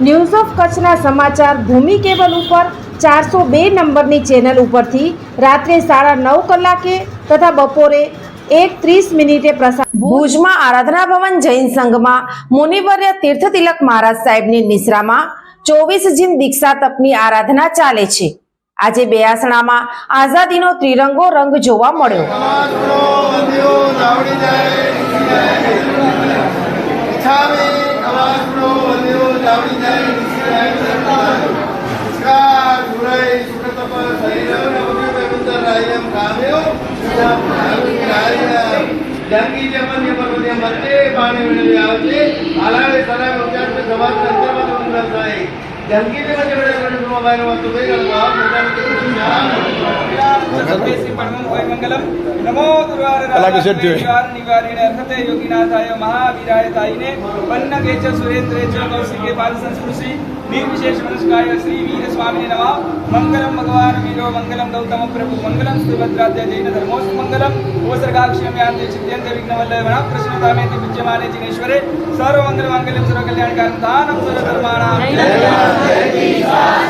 News of કચ્છના સમાચાર ભૂમિ cable ઉપર ચારસો બે નંબરની ચેનલ ઉપરથી રાત્રે સાડા નવ કલાકે તથા બપોરે એક ત્રીસ મિનિટે પ્રસાર ભુજમાં આરાધના ભવન જૈન સંઘમાં મુનિવર્ય તીર્થ તિલક મહારાજ સાહેબની નિશ્રામાં ચોવીસ જીન દીક્ષા તપની આરાધના ચાલે છે. આજે બેયાસણામાં આઝાદીનો ત્રિરંગો રંગ જોવા મળ્યો. समाज संदर्भात होऊन जात आहे योगीनाथाय महावीराय ताईने पन्न केच सुरेन्द्रे च कौशिके बाल संस्कृषि वीर विशेष मनुष्काय श्री वीर स्वामी नम मंगलम भगवान वीरो मंगलम गौतम प्रभु मंगलम सुभद्राध्य जैन धर्मोस्त मंगलम उपसर्गाक्षम यान्ते चित्यंत विघ्नवल्लय वना प्रसन्नतामे विद्यमाने जिनेश्वरे सर्वमंगल मंगलम सर्वकल्याणकारं दानं सर्वधर्माणां Earth is ours.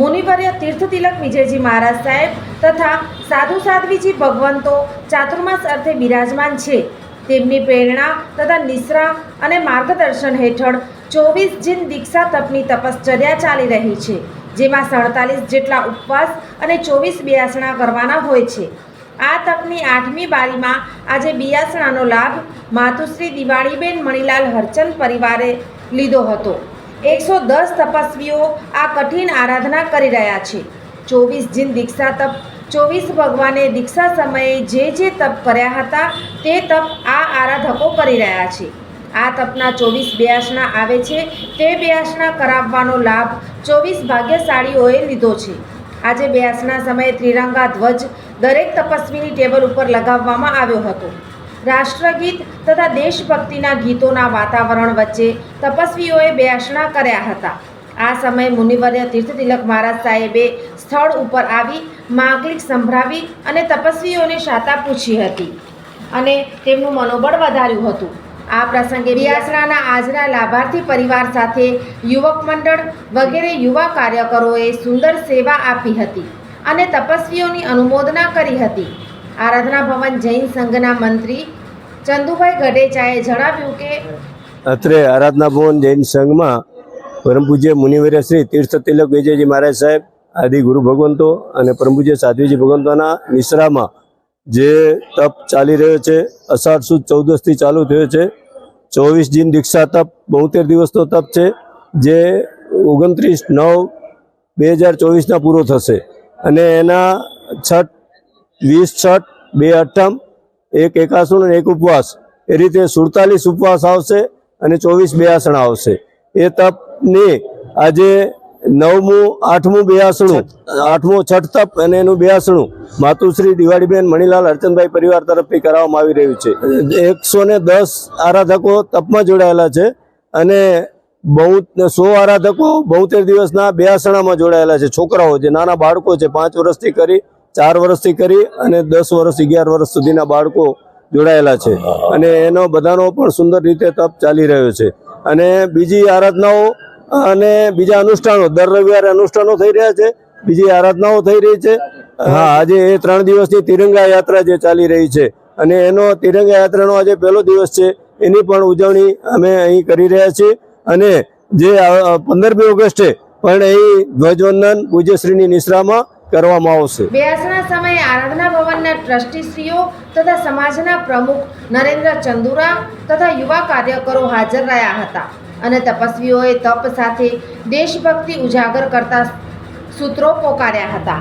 મુનિવર્ય તીર્થ તિલક વિજયજી મહારાજ સાહેબ તથા સાધુ સાધ્વીજી ભગવંતો ચાતુર્માસ અર્થે બિરાજમાન છે. તેમની પ્રેરણા તથા નિશ્રા અને માર્ગદર્શન હેઠળ ચોવીસ જીન દીક્ષા તપની તપશ્ચર્યા ચાલી રહી છે, જેમાં સડતાલીસ જેટલા ઉપવાસ અને ચોવીસ બિયાસણા કરવાના હોય છે. આ તપની આઠમી બારીમાં આજે બિયાસણાનો લાભ માતુશ્રી દિવાળીબેન મણીલાલ હરચંદ પરિવારે લીધો હતો. એકસો દસ તપસ્વીઓ આ કઠિન આરાધના કરી રહ્યા છે. ચોવીસ જીન દીક્ષા તપ, ચોવીસ ભગવાને દીક્ષા સમયે જે જે તપ કર્યા હતા તે તપ આ આરાધકો કરી રહ્યા છે. આ તપના ચોવીસ બ્યાસના આવે છે, તે બ્યાસના કરાવવાનો લાભ ચોવીસ ભાગ્યશાળીઓએ લીધો છે. આજે બ્યાસના સમયે ત્રિરંગા ધ્વજ દરેક તપસ્વીની ટેબલ ઉપર લગાવવામાં આવ્યો હતો. રાષ્ટ્રગીત તથા દેશભક્તિના ગીતોના વાતાવરણ વચ્ચે તપસ્વીઓએ બેસણા કર્યા હતા. આ સમયે મુનિવર્ય તીર્થતિલક મહારાજ સાહેબે સ્થળ ઉપર આવી માંગલિક સંભળાવી અને તપસ્વીઓને શાતા પૂછી હતી અને તેમનું મનોબળ વધાર્યું હતું. આ પ્રસંગે બિયાસણાના આજના લાભાર્થી પરિવાર સાથે યુવક મંડળ વગેરે યુવા કાર્યકરોએ સુંદર સેવા આપી હતી અને તપસ્વીઓની અનુમોદના કરી હતી. આરાધના ભવન જૈન સંઘના મંત્રી ચંદુભાઈ ગઢેચાએ જણાવ્યું કે અત્રે આરાધના ભવન જૈન સંઘમાં પરમ પૂજ્ય મુનિવર્ય શ્રી તીર્થ તિલક વિજયજી મહારાજ સાહેબ, આદિ ગુરુ ભગવંતો અને પરમ પૂજ્ય સાધ્વીજી ભગવંતોના મિશ્રામાં જે તપ ચાલી રહ્યો છે, અષાઢ સુદ ચૌદસથી ચાલુ થયો છે, ચોવીસ જીન દીક્ષા તપ, બોતેર દિવસનો તપ છે, જે ઓગણત્રીસ નવ બે હજાર ચોવીસના પૂરો થશે. અને એના છઠ વીસ, છઠ, બે અઠમ, એક એકાસણ અને એક ઉપવાસ. એ રીતે સુડતાલીસ ઉપવાસ આવશે અને ચોવીસ બેઆસણ આવશે. એ તપની આજે નવમું, આઠમું બેઆસણું, આઠમું, છઠ તપ અને એનું બેઆસણું માતુશ્રી દિવાળીબેન મણિલાલ હરચંદભાઈ પરિવાર તરફથી કરાવવામાં આવી રહ્યું છે. એકસો દસ આરાધકો તપમાં જોડાયેલા છે અને બહુ સો આરાધકો બોતેર દિવસના બેઆસણામાં જોડાયેલા છે. છોકરાઓ જે નાના બાળકો છે, પાંચ વર્ષથી કરી ચાર વર્ષથી કરી અને દસ વર્ષ અગિયાર વર્ષ સુધીના બાળકો જોડાયેલા છે. અને એનો બધાનો પણ સુંદર રીતે તપ ચાલી રહ્યો છે. અને બીજી આરાધનાઓ અને બીજા અનુષ્ઠાનો દર રવિવારે અનુષ્ઠાનો થઈ રહ્યા છે. બીજી આરાધનાઓ થઈ રહી છે. હા. આજે એ ત્રણ દિવસની તિરંગા યાત્રા જે ચાલી રહી છે. અને એનો તિરંગા યાત્રાનો આજે પહેલો દિવસ છે. એની પણ ઉજવણી અમે અહીં કરી રહ્યા છીએ. અને જે પંદરમી ઓગસ્ટે પણ અહીં ધ્વજવંદન પૂજ્યશ્રીની નિશ્રામાં કરવામાં આવશે. બેસના સમયે આરાધના ભવનના ટ્રસ્ટીશ્રીઓ તથા સમાજના પ્રમુખ નરેન્દ્ર ચંદુરા તથા યુવા કાર્યકરો હાજર રહ્યા હતા. અને તપસ્વીઓએ તપ સાથે દેશભક્તિ ઉજાગર કરતા સૂત્રો પોકાર્યા હતા.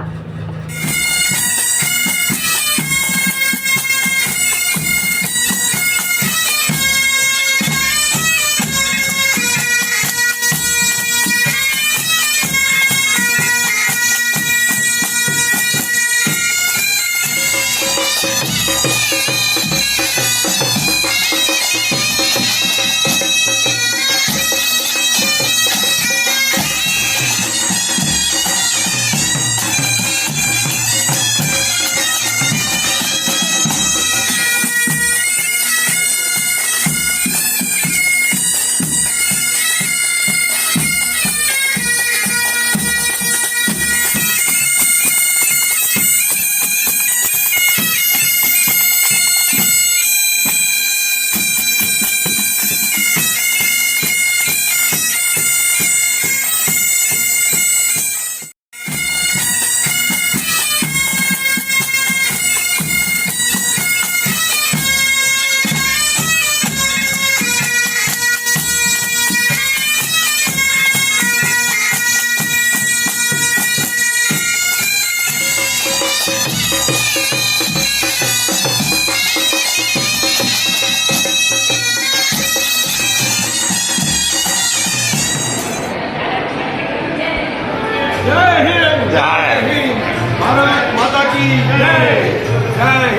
Hey!